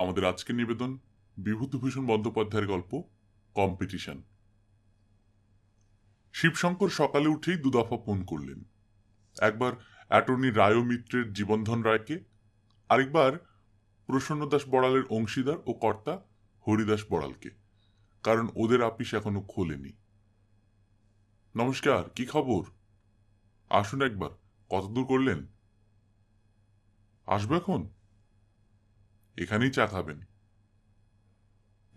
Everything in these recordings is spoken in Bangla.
আমাদের আজকের নিবেদন বিভূতিভূষণ বন্দ্যোপাধ্যায়ের গল্প, কম্পিটিশন। শিবশঙ্কর সকালে উঠেই দুদফা ফোন করলেন। একবার অ্যাটর্নি রায় মিত্রের জীবনধন রায়কে, আরেকবার প্রসন্ন দাস বড়ালের অংশীদার ও কর্তা হরিদাস বড়ালকে, কারণ ওদের আপিস এখনও খোলেনি। নমস্কার, কি খবর? আসুন একবার কত দূর করলেন? আসবে এখন? এখানেই চা খাবেন।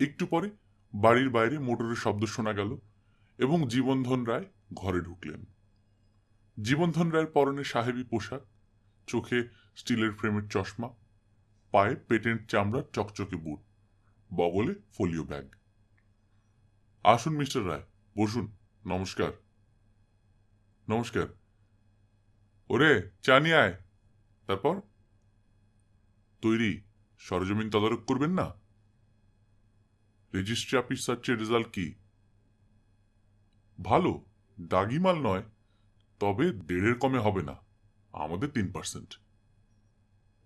একটু পরে বাড়ির বাইরে মোটরের শব্দ শোনা গেল এবং জীবনধন রায় ঘরে ঢুকলেন। জীবনধন রায়ের পরনে সাহেবী পোশাক, চোখে স্টিলের ফ্রেমের চশমা, পায়ে পেটেন্ট চামড়ার চকচকে বুট, বগলে ফোলিও ব্যাগ। আসুন মিস্টার রায়, বসুন, নমস্কার। নমস্কার। ওরে, চা নিয়ে আয়। তারপর? তৈরি। সরজমিন তদারক করবেন না? রেজিস্ট্রি অফিস সার্চের রেজাল্ট কি? ভালো, দাগি মাল নয়, তবে দেড়ের কমে হবে না, আমাদের তিন পার্সেন্ট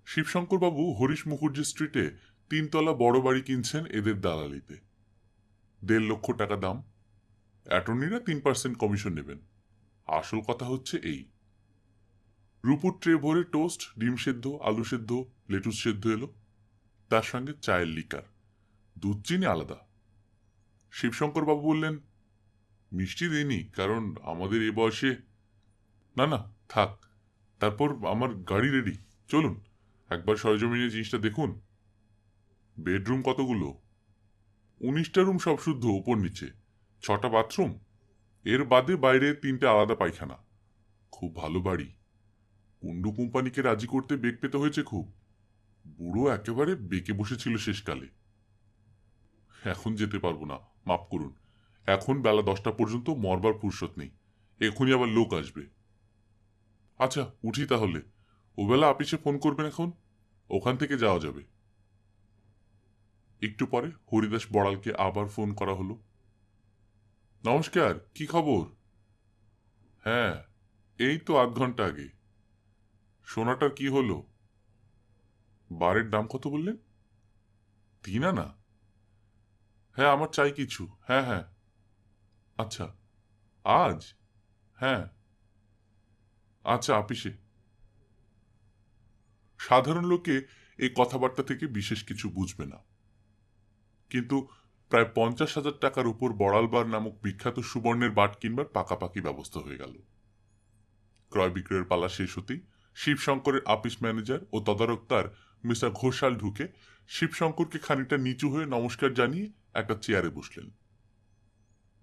শিবশঙ্করবাবু হরিশ মুখুর্জি স্ট্রিটে তিনতলা বড় বাড়ি কিনছেন এদের দালালিতে। দেড় লক্ষ টাকা দাম। অ্যাটর্নিরা তিন পার্সেন্ট কমিশন নেবেন। আসল কথা হচ্ছে এই। রূপুর ট্রে ভরে টোস্ট ডিম সেদ্ধ, আলু সেদ্ধ, লেটুস সেদ্ধ এলো। তার সঙ্গে চায়ের লিকার। দুধ চিনি আলাদা। শিবশঙ্কর বাবু বললেন, মিষ্টি দিইনি, কারণ আমাদের এ বয়সে না না, থাক, তারপর আমার গাড়ি রেডি চলুন, একবার সরজমিনে জিনিসটা দেখুন। বেডরুম কতগুলো? উনিশটা রুম সব শুদ্ধ, উপর নিচে, ছটা বাথরুম, এর বাদে বাইরে তিনটে আলাদা পায়খানা। খুব ভালো বাড়ি। কুন্ডু কোম্পানিকে রাজি করতে বেগ পেতে হয়েছে খুব। বুড়ো একেবারে বেঁকে বসেছিল শেষকালে। এখন যেতে পারব না, মাফ করুন। এখন বেলা দশটা পর্যন্ত মরবার ফুরসত নেই। এখনই আবার লোক আসবে। আচ্ছা উঠি তাহলে। ওবেলা আপিসে ফোন করবেন এখন? ওখান থেকে যাওয়া যাবে। একটু পরে হরিদাস বড়ালকে আবার ফোন করা হলো। নমস্কার, কি খবর? হ্যাঁ এই তো আধ ঘণ্টা আগে। সোনাটার কি হলো? বারের দাম কত বললেন? তিন আনা? হ্যাঁ আমার চাই কিছু। হ্যাঁ হ্যাঁ। আচ্ছা আজ? হ্যাঁ। আচ্ছা আপিসে সাধারণ লোকে এই কথাবার্তা থেকে বিশেষ কিছু বুঝবে না। কিন্তু প্রায় পঞ্চাশ হাজার টাকার উপর বড়ালবার নামক বিখ্যাত সুবর্ণের বাট কিনবার পাকাপাকি ব্যবস্থা হয়ে গেল। ক্রয় বিক্রয়ের পালা শেষ হতেই শিবশঙ্করের আপিস ম্যানেজার ও তদারকতার মিস্টার ঘোষাল ঢুকে শিবশঙ্করকে খানিকটা নিচু হয়ে নমস্কার জানিয়ে একটা চেয়ারে বসলেন।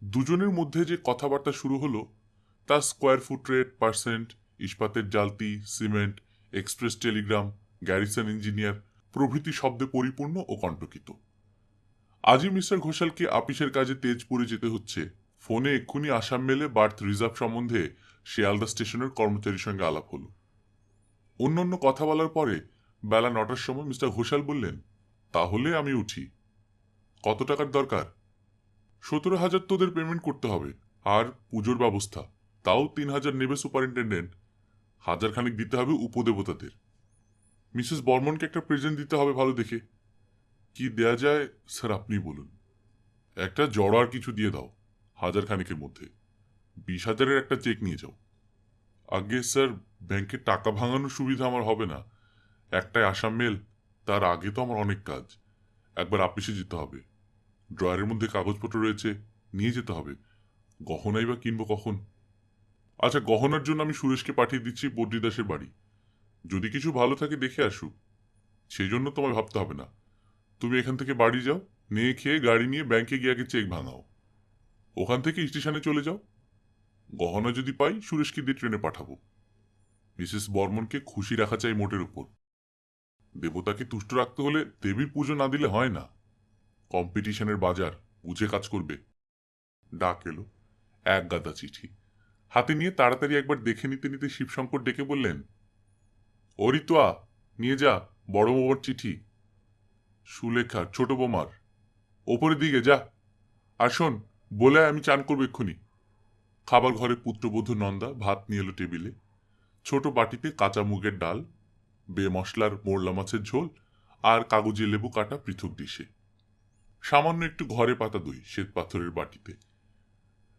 দুজনের মধ্যে যে কথাবার্তা শুরু হলো, তা স্কোয়ার ফুট রেট, পার্সেন্ট, ইস্পাতের জালতি, cement, express telegram, garrison engineer প্রভৃতি শব্দে পরিপূর্ণ ও কণ্টকিত। আজই মিস্টার ঘোষালকে আপিসের কাজে তেজপুরে যেতে হচ্ছে। ফোনে এক্ষুনি আসাম মেলে বার্থ রিজার্ভ সম্বন্ধে শিয়ালদা স্টেশনের কর্মচারীর সঙ্গে আলাপ হলো। অন্য অন্য কথা বলার পরে বেলা নটার সময় মিস্টার ঘোষাল বললেন, তাহলে আমি উঠি। কত টাকার দরকার? সতেরো হাজার তোদের পেমেন্ট করতে হবে, আর পুজোর ব্যবস্থা। তাও তিন হাজার নেবে সুপারিনটেন্ডেন্ট হাজার খানিক দিতে হবে উপদেবতাদের। মিসেস বর্মনকে একটা প্রেজেন্ট দিতে হবে ভালো দেখে। কি দেয়া যায়, স্যার, আপনি বলুন। একটা জড় আর কিছু দিয়ে দাও, হাজার খানিকের মধ্যে। বিশ হাজারের একটা চেক নিয়ে যাও। আগে স্যার, ব্যাংকে টাকা ভাঙানোর সুবিধা আমার হবে না। একটাই আসাম মেল তার আগে তো আমার অনেক কাজ। একবার আপিসে যেতে হবে। ড্রয়ারের মধ্যে কাগজপত্র রয়েছে, নিয়ে যেতে হবে। গহনাই বা কিনবো কখন? আচ্ছা গহনার জন্য আমি সুরেশকে পাঠিয়ে দিচ্ছি বদ্রিদাসের বাড়ি। যদি কিছু ভালো থাকে দেখে আসুক। সেই জন্য তোমায় ভাবতে হবে না। তুমি এখান থেকে বাড়ি যাও, নিয়ে খেয়ে গাড়ি নিয়ে ব্যাংকে গিয়ে আগে চেক ভাঙাও ওখান থেকে স্টেশনে চলে যাও। গহনা যদি পাই, সুরেশকে দিয়ে ট্রেনে পাঠাবো। মিসেস বর্মনকে খুশি রাখা চাই মোটের উপর। দেবতাকে তুষ্ট রাখতে হলে দেবীর পুজো না দিলে হয় না। কম্পিটিশনের বাজার, বুঝে কাজ করবে। ডাক এলো, এক গাদা চিঠি। হাতে নিয়ে তাড়াতাড়ি একবার দেখে নিতে নিতে শিবশঙ্কর ডেকে বললেন ও রিতুয়া নিয়ে যা, বড় বৌমার চিঠি। সুলেখা, ছোট বোমার। ওপরের দিকে যা। আর শোন, বলে আমি চান করব এক্ষুনি। খাবার ঘরে পুত্রবধূ নন্দা ভাত নিয়ে এলো টেবিলে। ছোট বাটিতে কাঁচা মুগের ডাল বে মশলার মোরলা মাছের ঝোল আর কাগজে লেবু কাটা পৃথক ডিশে। সামান্য একটু ঘরে পাতা দই, শ্বেত পাথরের বাটিতে।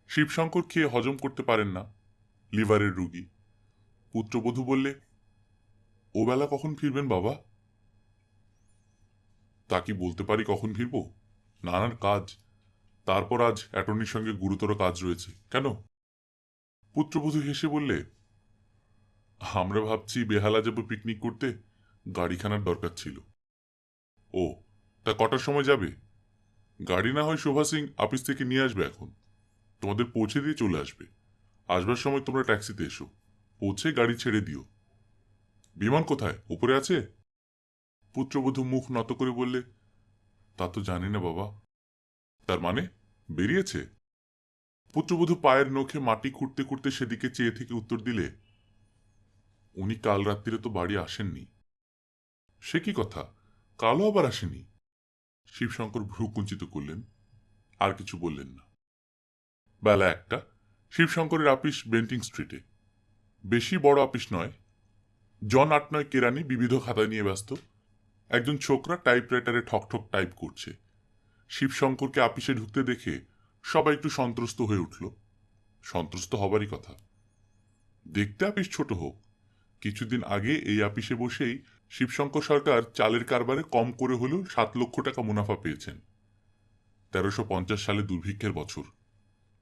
শিবশঙ্কর খেয়ে হজম করতে পারেন না, লিভারের রুগী। পুত্রবধূ বললে ও বেলা কখন ফিরবেন বাবা? তা কি বলতে পারি কখন ফিরব? নানান কাজ। তারপর আজ অ্যাটর্নির সঙ্গে গুরুতর কাজ রয়েছে। কেন? পুত্রবধূ হেসে বললে আমরা ভাবছি বেহালা যাব পিকনিক করতে। গাড়িখানার দরকার ছিল। ও, তা কটার সময় যাবে? গাড়ি না হয় শোভা সিং অফিস থেকে নিয়ে আসবে এখন। তোমাদের পৌঁছে দিয়ে চলে আসবে। আসবার সময় তোমরা ট্যাক্সিতে এসো। পৌঁছে গাড়ি ছেড়ে দিও। বিমান কোথায়? উপরে আছে? পুত্রবধূ মুখ নত করে বললে, তা তো জানি না বাবা। তার মানে বেরিয়েছে? পুত্রবধূ পায়ের নখে মাটি খুঁড়তে খুঁড়তে সেদিকে চেয়ে থেকে উত্তর দিলে উনি কাল রাত্রিরে তো বাড়ি আসেননি। সে কি কথা? কালও আবার আসেনি? শিবশঙ্কর ভ্রুকুঞ্চিত করলেন, আর কিছু বললেন না। বেলা একটা, শিবশঙ্করের আপিস বেন্টিং স্ট্রিটে। বেশি বড় আপিস নয়, জন আট নয় কেরানি বিবিধ খাতা নিয়ে ব্যস্ত। একজন ছোকরা টাইপরাইটারে ঠকঠক টাইপ করছে। শিবশঙ্করকে আপিসে ঢুকতে দেখে সবাই একটু সন্ত্রস্ত হয়ে উঠল। সন্ত্রস্ত হবারই কথা। দেখতে আপিস ছোট হোক কিছুদিন আগে এই আপিসে বসেই শিবশঙ্কর সরকার চালের কারবারে কম করে হলেও সাত লক্ষ টাকা মুনাফা পেয়েছেন। তেরোশো পঞ্চাশ সালে দুর্ভিক্ষের বছর।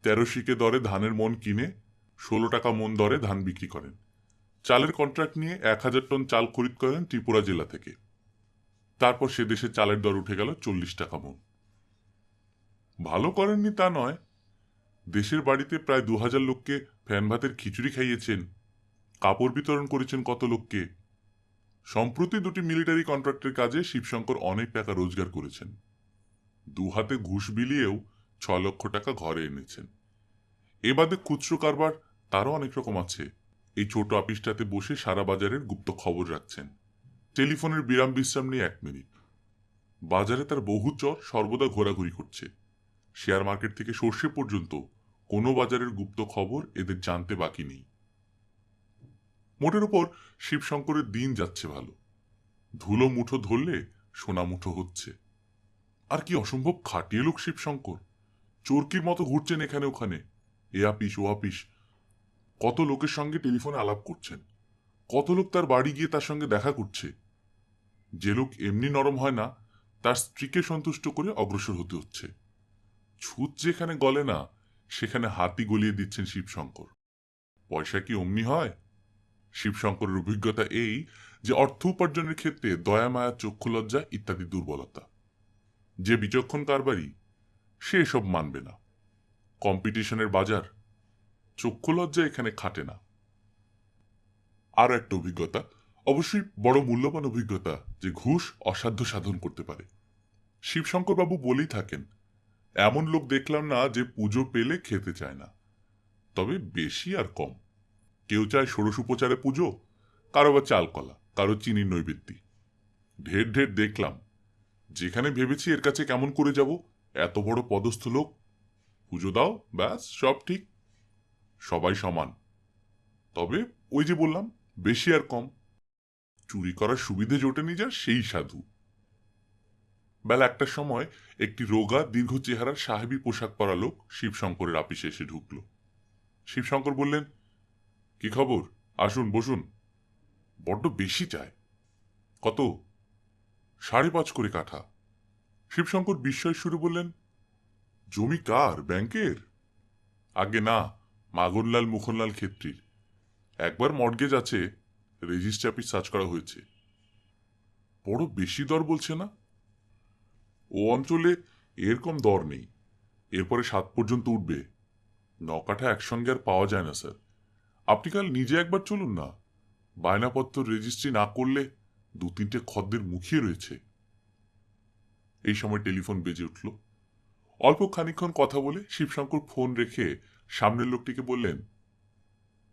তেরো শিকে দরে ধানের মন কিনে, ষোলো টাকা মন দরে ধান বিক্রি করেন। চালের কন্ট্রাক্ট নিয়ে এক হাজার টন চাল খরিদ করেন ত্রিপুরা জেলা থেকে। তারপর সে দেশে চালের দর উঠে গেল চল্লিশ টাকা মন। ভালো করেননি তা নয়। দেশের বাড়িতে প্রায় দু হাজার লোককে ফ্যান ভাতের খিচুড়ি খাইয়েছেন কাপড় বিতরণ করেছেন কত লোককে? সম্প্রতি দুটি মিলিটারি কন্ট্রাক্টের কাজে শিবশঙ্কর অনেক টাকা রোজগার করেছেন। দু হাতে ঘুষ বিলিয়েও ছ লক্ষ টাকা ঘরে এনেছেন। এ বাদে খুচরো কারবার তারও অনেক রকম আছে। এই ছোট অফিসটাতে বসে সারা বাজারের গুপ্ত খবর রাখছেন। টেলিফোনের বিরাম বিশ্রাম নিয়ে এক মিনিট। বাজারে তার বহু চর সর্বদা ঘোরাঘুরি করছে। শেয়ার মার্কেট থেকে সর্ষে পর্যন্ত কোনো বাজারের গুপ্ত খবর এদের জানতে বাকি নেই। মোটের উপর শিবশঙ্করের দিন যাচ্ছে ভালো। ধুলো মুঠো ধরলে সোনা মুঠো হচ্ছে। আর কি অসম্ভব খাটিয়ে লোক শিবশঙ্কর। চোরকির মতো ঘুরছেন এখানে ওখানে। এ আপিস, ও আপিস। কত লোকের সঙ্গে টেলিফোনে আলাপ করছেন। কত লোক তার বাড়ি গিয়ে তার সঙ্গে দেখা করছে। যে লোক এমনি নরম হয় না, তার স্ত্রীকে সন্তুষ্ট করে অগ্রসর হতে হচ্ছে। ছুত যেখানে গলে না, সেখানে হাতি গলিয়ে দিচ্ছেন শিবশঙ্কর। পয়সা কি অমনি হয়? শিবশঙ্করের অভিজ্ঞতা এই যে অর্থ উপার্জনের ক্ষেত্রে দয়া, মায়া, চক্ষু লজ্জা ইত্যাদি দুর্বলতা। যে বিচক্ষণ কারবারি সে এসব মানবে না। কম্পিটিশনের বাজার, চক্ষু লজ্জা এখানে খাটে না। আরও একটা অভিজ্ঞতা, অবশ্যই বড় মূল্যবান অভিজ্ঞতা, যে ঘুষ অসাধ্য সাধন করতে পারে। শিবশঙ্কর বাবু বলেই থাকেন, এমন লোক দেখলাম না যে পুজো পেলে খেতে চায় না। তবে বেশি আর কম। কেউ চায় ষোড়শ উপচারে পুজো, কারও বা চালকলা কারও চিনির নৈবেদ্যি। ঢের ঢের দেখলাম, যেখানে ভেবেছি এর কাছে কেমন করে যাব, এত বড় পদস্থ লোক। পুজো দাও, ব্যাস, সব ঠিক। সবাই সমান। তবে ওই যে বললাম, বেশি আর কম। চুরি করার সুবিধে জোটেনি যার সেই সাধু। বেলা একটার সময় একটি রোগা দীর্ঘ চেহারার সাহেবী পোশাক পরা লোক শিবশঙ্করের আপিসে এসে ঢুকল। শিবশঙ্কর বললেন কি খবর? আসুন, বসুন। বড্ড বেশি চায়। কত? সাড়ে পাঁচ করে কাঠা। শিবশঙ্কর বিস্ময় শুরু বললেন, জমি কার? ব্যাংকের? আগে না, মাগনলাল মুখনলাল ক্ষেত্রীর। একবার মর্গেজ আছে রেজিস্ট্রি অফিস সার্চ করা হয়েছে। বড় বেশি দর বলছে না? ও অঞ্চলে এরকম দর নেই। এরপরে সাত পর্যন্ত উঠবে। নকাঠা একসঙ্গে আর পাওয়া যায় না, স্যার। আপনি কাল নিজে একবার চলুন না। বায়নাপত্র রেজিস্ট্রি না করলে দু তিনটে খদ্দের মুখিয়ে রয়েছে। এই সময় টেলিফোন বেজে উঠল। অল্প খানিক্ষণ কথা বলে শিবশঙ্কর ফোন রেখে সামনের লোকটিকে বললেন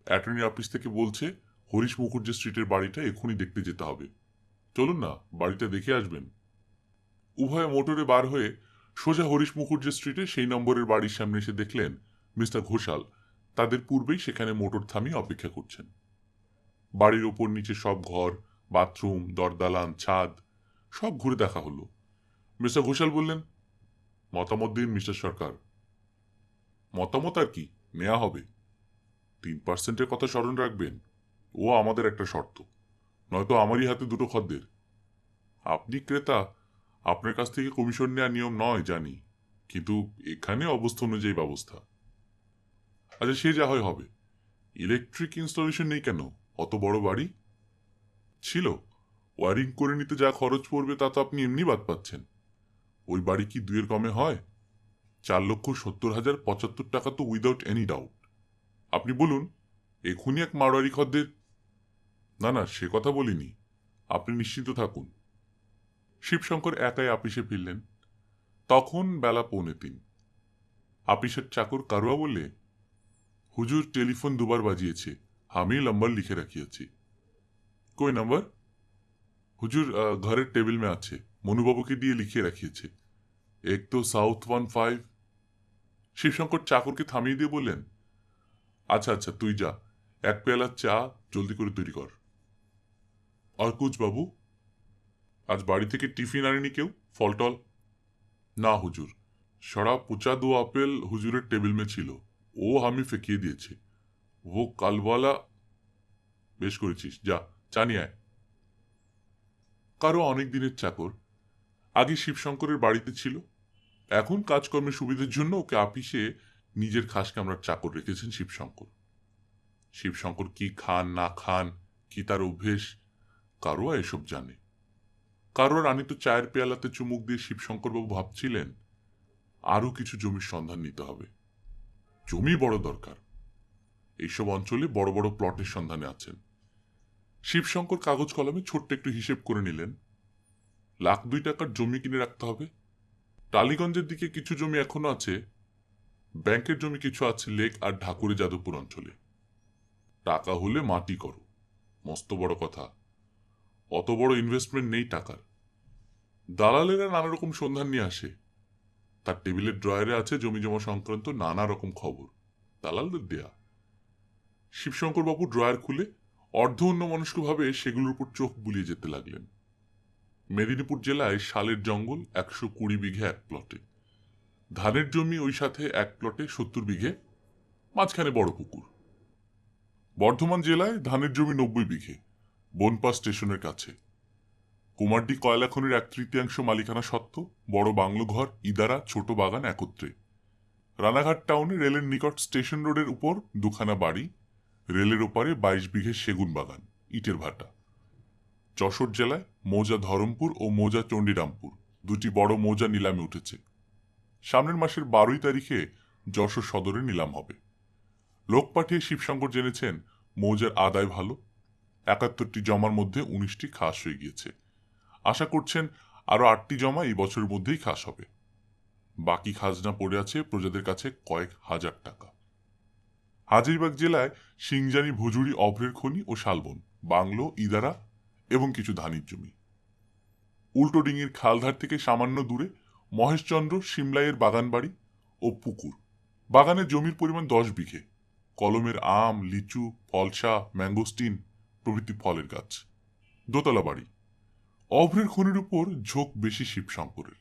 অ্যাটর্নি অফিস থেকে বলছে হরিশ মুখুর্জি স্ট্রিটের বাড়িটা এক্ষুনি দেখতে যেতে হবে। চলুন না, বাড়িটা দেখে আসবেন। উভয়ে মোটরে বার হয়ে সোজা হরিশ মুখুর্জি স্ট্রিটে সেই নম্বরের বাড়ির সামনে এসে দেখলেন মিস্টার ঘোষাল। তাদের পূর্বেই সেখানে মোটর থামিয়ে অপেক্ষা করছেন। বাড়ির ওপর নিচে সব ঘর, বাথরুম, দরদালান, ছাদ, সব ঘুরে দেখা হলো। মিস্টার ঘোষাল বললেন, মতামত দিন মিস্টার সরকার। মতামত আর কি নেওয়া হবে। তিন পার্সেন্টের কথা স্মরণ রাখবেন, ও আমাদের একটা শর্ত। নয়তো আমারই হাতে দুটো খদ্দের। আপনি ক্রেতা, আপনার কাছ থেকে কমিশন নেওয়ার নিয়ম নয়, জানি। কিন্তু এখানে অবস্থা অনুযায়ী ব্যবস্থা। আচ্ছা সে যা হয় হবে। ইলেকট্রিক ইনস্টলেশন নেই কেন? অত বড় বাড়ি? ছিল। ওয়ারিং করে নিতে যা খরচ পড়বে, তা তো আপনি এমনি বাদ পাচ্ছেন। ওই বাড়ি কি দুয়ের কমে হয়? চার লক্ষ সত্তর হাজার পঁচাত্তর টাকা তো উইদাউট এনি ডাউট আপনি বলুন, এখুনি এক মারোয়ারি খদ্দের না না, সে কথা বলিনি। আপনি নিশ্চিন্ত থাকুন। শিবশঙ্কর একাই আপিসে ফিরলেন। তখন বেলা পৌনে তিন। আপিসের চাকর কারুয়া বললে হুজুর টেলিফোন দুবার বাজিয়েছে। আমি নম্বর লিখে রাখিয়েছি। কই নাম্বার? হুজুর ঘরের টেবিল মে আছে। মনুবাবুকে দিয়ে লিখিয়ে রাখিয়েছে। এক তো সাউথ ওয়ান ফাইভ। শিবশঙ্কর চাকরকে থামিয়ে দিয়ে বললেন আচ্ছা আচ্ছা তুই যা। এক পেয়ালা চা জলদি করে তৈরি কর। আর বাবু, আজ বাড়ি থেকে টিফিন আনেনি কেউ? ফলটল না, হুজুর। সরা পুচা দু আপেল হুজুরের টেবিল মে ছিল। ও আমি ফেঁকিয়ে দিয়েছে। ও কালওয়ালা বেশ করেছিস, যা আয়। কারও অনেক দিনের চাকর, আগে শিবশঙ্করের বাড়িতে ছিল, এখন কাজকর্মের সুবিধার জন্য ওকে আপিসে নিজের খাস কামরার চাকর রেখেছেন শিবশঙ্কর। শিবশঙ্কর কি খান, না খান, কি তার অভ্যেস, কারও এসব জানে। কারোর আনিত চায়ের পেয়ালাতে চুমুক দিয়ে শিবশঙ্করবাবু ভাবছিলেন, আরও কিছু জমির সন্ধান নিতে হবে। জমি বড় দরকার। এইসব অঞ্চলে বড় বড় প্লটের সন্ধানে আছেন। শিবশঙ্কর কাগজ কলমে ছোট্ট একটু হিসেব করে নিলেন। লাখ দুই টাকার জমি কিনে রাখতে হবে। টালিগঞ্জের দিকে কিছু জমি এখনও আছে। ব্যাংকের জমি কিছু আছে লেক আর ঢাকুরে যাদবপুর অঞ্চলে। টাকা হলে মাটি করো। মস্ত বড় কথা। অত বড় ইনভেস্টমেন্ট নেই টাকার। দালালেরা নানা রকম সন্ধান নিয়ে আসে। তার টেবিলের ড্রয়ারে আছে জমি জমা সংক্রান্ত নানা রকম খবর। দালালদের দেয়া। শিবশঙ্কর বাবু ড্রয়ার খুলে অর্ধ অন্যমনস্কভাবে সেগুলোর উপর চোখ বুলিয়ে যেতে লাগলেন। মেদিনীপুর জেলায় শালের জঙ্গল একশো কুড়ি বিঘে এক প্লটে ধানের জমি ওই সাথে এক প্লটে সত্তর বিঘে, মাঝখানে বড় পুকুর। বর্ধমান জেলায় ধানের জমি নব্বই বিঘে বনপা স্টেশনের কাছে। কুমারডি কয়লা খনির এক তৃতীয়াংশ মালিকানা সত্ত্ব, বড় বাংলো ঘর, ইদারা, ছোট বাগান একত্রে। রানাঘাট টাউনে রেলের নিকট স্টেশন রোডের উপর দুখানা বাড়ি, রেলের ওপারে বাইশ বিঘে সেগুন বাগান, ইটের ভাটা। যশোর জেলায় মৌজা ধরমপুর ও মৌজা চণ্ডীরামপুর, দুটি বড় মৌজা নিলামে উঠেছে। সামনের মাসের বারোই তারিখে যশোর সদরে নিলাম হবে। লোক পাঠিয়ে শিবশঙ্কর জেনেছেন, মৌজার আদায় ভালো, একাত্তরটি জমার মধ্যে উনিশটি খাস হয়ে গিয়েছে। আশা করছেন আরও আটটি জমা এই বছরের মধ্যেই খাস হবে। বাকি খাজনা পড়ে আছে প্রজাদের কাছে কয়েক হাজার টাকা। হাজিরবাগ জেলায় সিংজানি, ভুজুরি, অভ্রের খনি ও শালবন, বাংলো, ইদারা এবং কিছু ধানির জমি। উল্টো ডিঙির খালধার থেকে সামান্য দূরে মহেশচন্দ্র, সিমলাইয়ের বাগান বাড়ি ও পুকুর। বাগানের জমির পরিমাণ দশ বিঘে। কলমের আম, লিচু, ফলসা, ম্যাঙ্গোস্টিন প্রভৃতি ফলের গাছ। দোতলা বাড়ি। অভ্রের খনির উপর ঝোঁক বেশি শিবশঙ্করের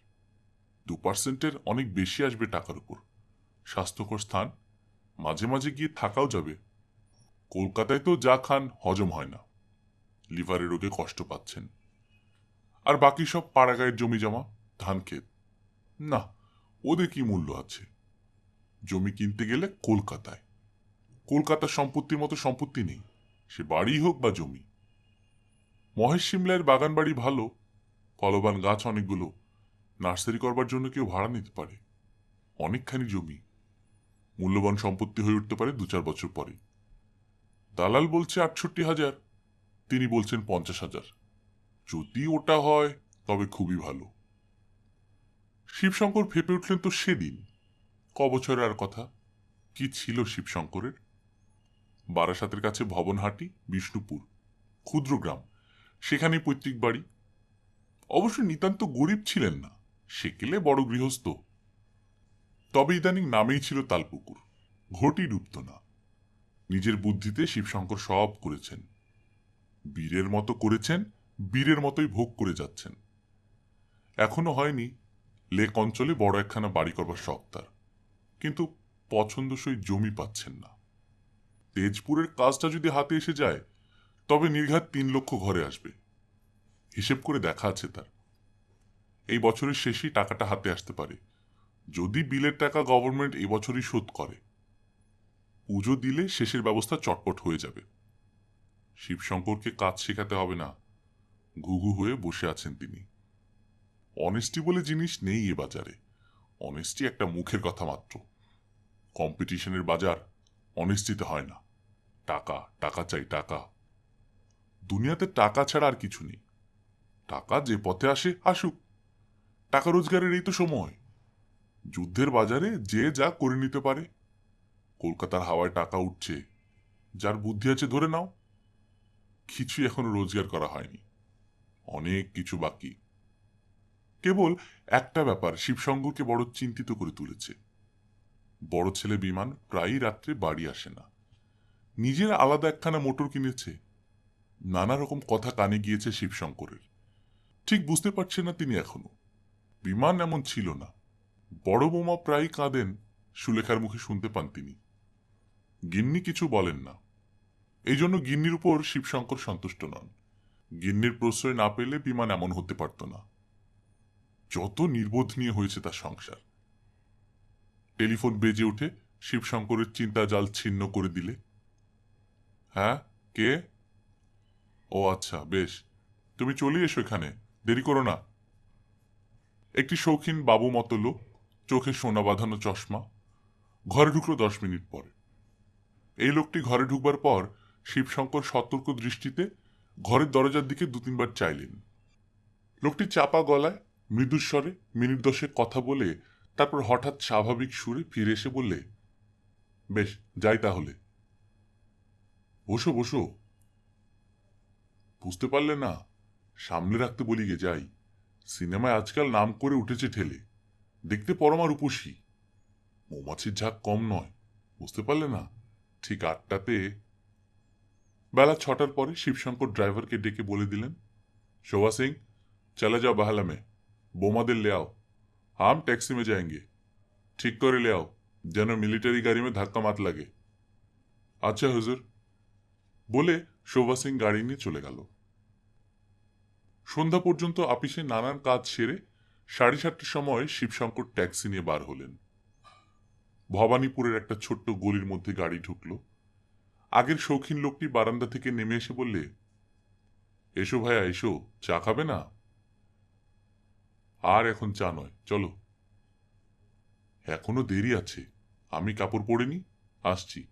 দু পার্সেন্টের অনেক বেশি আসবে টাকার উপর। স্বাস্থ্যকর স্থান, মাঝে মাঝে গিয়ে থাকাও যাবে। কলকাতায় তো যা খান হজম হয় না। লিভারের রোগে কষ্ট পাচ্ছেন। আর বাকি সব পাড়াগায়ের জমি জমা, ধান ক্ষেত। না, ওদের কি মূল্য আছে? জমি কিনতে গেলে কলকাতায়। কলকাতার সম্পত্তির মতো সম্পত্তি নেই। সে বাড়ি হোক বা জমি। মহেশ সিমলার বাগান বাড়ি ভালো ফলবান গাছ অনেকগুলো, নার্সারি করবার জন্য কেউ ভাড়া নিতে পারে, অনেকখানি জমি, মূল্যবান সম্পত্তি হয়ে উঠতে পারে দু চার বছর পরে। দালাল বলছে আটষট্টি হাজার, তিনি বলছেন পঞ্চাশ হাজার। যদি ওটা হয়, তবে খুবই ভালো। শিবশঙ্কর ফেপে উঠলেন তো সেদিন। ক বছরের আর কথা, কি ছিল শিবশঙ্করের? বারাসাতের কাছে ভবনহাটি, বিষ্ণুপুর, ক্ষুদ্র গ্রাম। সেখানে পৈতৃক বাড়ি। অবশ্য নিতান্ত গরিব ছিলেন না, সেকেলে বড় গৃহস্থ। তবে ইদানিং নামেই ছিল তালপুকুর, ঘটি ডুবত না নিজের বুদ্ধিতে শিবশঙ্কর সব করেছেন। বীরের মতো করেছেন, বীরের মতোই ভোগ করে যাচ্ছেন। এখনও হয়নি, লেক অঞ্চলে বড় একখানা বাড়ি করবার শখ তার। কিন্তু পছন্দসই জমি পাচ্ছেন না। তেজপুরের কাজটা যদি হাতে এসে যায় তবে নির্ঘাত তিন লক্ষ ঘরে আসবে। হিসেব করে দেখা আছে তার। এই বছরের শেষেই টাকাটা হাতে আসতে পারে। যদি বিলের টাকা গভর্নমেন্ট এবছরই শোধ করে, পুজো দিলে শেষের ব্যবস্থা চটপট হয়ে যাবে। শিবশঙ্করকে কাজ শেখাতে হবে না। ঘুঘু হয়ে বসে আছেন তিনি। অনেস্টি বলে জিনিস নেই এ বাজারে। অনেস্টি একটা মুখের কথা মাত্র। কম্পিটিশনের বাজার অনেস্টিতে হয় না। টাকা টাকা চাই, টাকা। দুনিয়াতে টাকা ছাড়া আর কিছু নেই। টাকা যে পথে আসে, আসুক। টাকা রোজগারের এই তো সময়। যুদ্ধের বাজারে যে যা করে নিতে পারে। কলকাতার হাওয়ায় টাকা উঠছে। যার বুদ্ধি আছে ধরে নাও। কিছুই এখনও রোজগার করা হয়নি। অনেক কিছু বাকি। কেবল একটা ব্যাপার শিবশঙ্করকে বড় চিন্তিত করে তুলেছে। বড় ছেলে বিমান প্রায়ই রাত্রে বাড়ি আসে না। নিজের আলাদা একখানা মোটর কিনেছে। নানা রকম কথা কানে গিয়েছে শিবশঙ্করের। ঠিক বুঝতে পারছে না তিনি এখনও। বিমান এমন ছিল না। বড় বোমা প্রায় কাঁদেন, সুলেখার মুখে শুনতে পান তিনি। গিন্নি কিছু বলেন না। এই জন্য গিন্নির উপর শিবশঙ্কর সন্তুষ্ট নন। গিন্নির প্রশ্রয় না পেলে বিমান এমন হতে পারত না। যত নির্বোধ নিয়ে হয়েছে তার সংসার। টেলিফোন বেজে উঠে শিবশঙ্করের চিন্তা জাল ছিন্ন করে দিলে। হ্যাঁ কে? ও আচ্ছা বেশ। তুমি চলে এসো এখানে, দেরি করো না। একটি শৌখিন বাবু মতো লোক, চোখে সোনা বাঁধানো চশমা, ঘরে ঢুকলো দশ মিনিট পরে। এই লোকটি ঘরে ঢুকবার পর শিবশঙ্কর সতর্ক দৃষ্টিতে ঘরের দরজার দিকে দু তিনবার চাইলেন। লোকটি চাপা গলায়, মৃদুস্বরে মিনিট দশেক কথা বলে, তারপর হঠাৎ স্বাভাবিক সুরে ফিরে এসে বললে, বেশ, যাই তাহলে। বসো বসো। বুঝতে পারলে না সামলে রাখতে বলি গে যাই সিনেমায় আজকাল নাম করে উঠেছে ঠেলে দেখতে পরমার উপসী মৌমাছির ঝাঁক কম নয় বুঝতে পারলে না ঠিক আটটাতে বেলা ছটার পরে শিবশঙ্কর ড্রাইভারকে ডেকে বলে দিলেন शोभा सिंह चला जाओ बहाला में बोमा दिल ले आओ हम टैक्सी में जाएंगे ঠিক করে ले आओ যেন মিলিটারি গাড়ি में ধাক্কা মাত লাগে আচ্ছা হুজুর বলে শোভা সিং গাড়ি নিয়ে চলে গেল। সন্ধ্যা পর্যন্ত আপিসে নানান কাজ সেরে সাড়ে সাতটার সময় শিবশঙ্কর ট্যাক্সি নিয়ে বার হলেন। ভবানীপুরের একটা ছোট্ট গলির মধ্যে গাড়ি ঢুকলো। আগের শৌখিন লোকটি বারান্দা থেকে নেমে এসে বললে, এসো ভাইয়া, এসো, চা খাবে না? আর এখন চা নয়, চলো। এখনও দেরি আছে, আমি কাপড় পরিনি আসছি।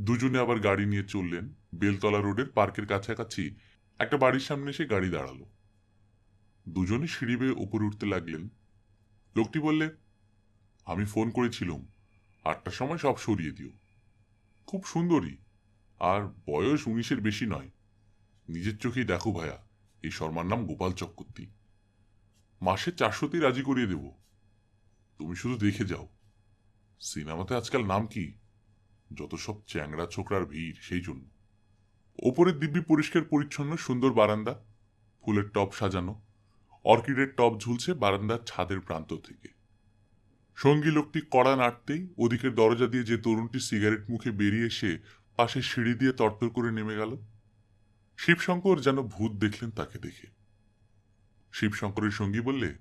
দুজনে আবার গাড়ি নিয়ে চললেন বেলতলা রোডের পার্কের কাছাকাছি। একটা বাড়ির সামনে এসে গাড়ি দাঁড়াল। দুজনে সিঁড়ি বেয়ে উপরে উঠতে লাগলেন। লোকটি বললে, আমি ফোন করেছিলাম, আটটার সময় সব সরিয়ে দিও। খুব সুন্দরী, আর বয়স উনিশের বেশি নয়। নিজের চোখেই দেখো ভায়া, এই শর্মার নাম গোপাল চক্রবর্তী। মাসে চারশোতেই রাজি করিয়ে দেব। তুমি শুধু দেখে যাও। সিনেমাতে আজকাল নাম কি? যত সব চ্যাংড়া ছোকরার ভিড়, সেই জন্য। ওপরের দিব্যি পরিষ্কার পরিচ্ছন্ন, সুন্দর বারান্দা, ফুলের টব সাজানো, অর্কিডের টব ঝুলছে বারান্দার ছাদের প্রান্ত থেকে। সঙ্গী লোকটি কড়া নাড়তেই ওদিকের দরজা দিয়ে যে তরুণটি সিগারেট মুখে বেরিয়ে এসে পাশে সিঁড়ি দিয়ে তরতর করে নেমে গেল, শিবশঙ্কর যেন ভূত দেখলেন তাকে দেখে। শিবশঙ্করের সঙ্গী বললে,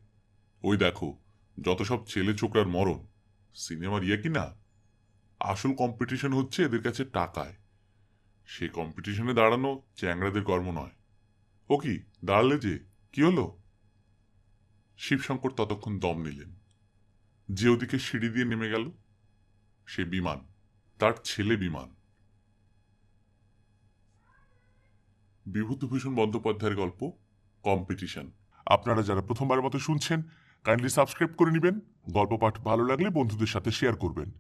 ওই দেখো, যত সব ছেলে ছোকরার মরণ, সিনেমার ইয়ে কি না? আসল কম্পিটিশন হচ্ছে এদের কাছে টাকায়। সে কম্পিটিশনে দাঁড়ানো চ্যাংড়াদের কর্ম নয়। ও কি, দাঁড়ালে যে? কি হলো? শিবশঙ্কর ততক্ষণ দম নিলেন। যে ওদিকে সিঁড়ি দিয়ে নেমে গেল, সে বিমান, তার ছেলে বিমান। বিভূতিভূষণ বন্দ্যোপাধ্যায়ের গল্প কম্পিটিশন আপনারা যারা প্রথমবার মতো শুনছেন কাইন্ডলি সাবস্ক্রাইব করে নেবেন। গল্প পাঠ ভালো লাগলে বন্ধুদের সাথে শেয়ার করবেন।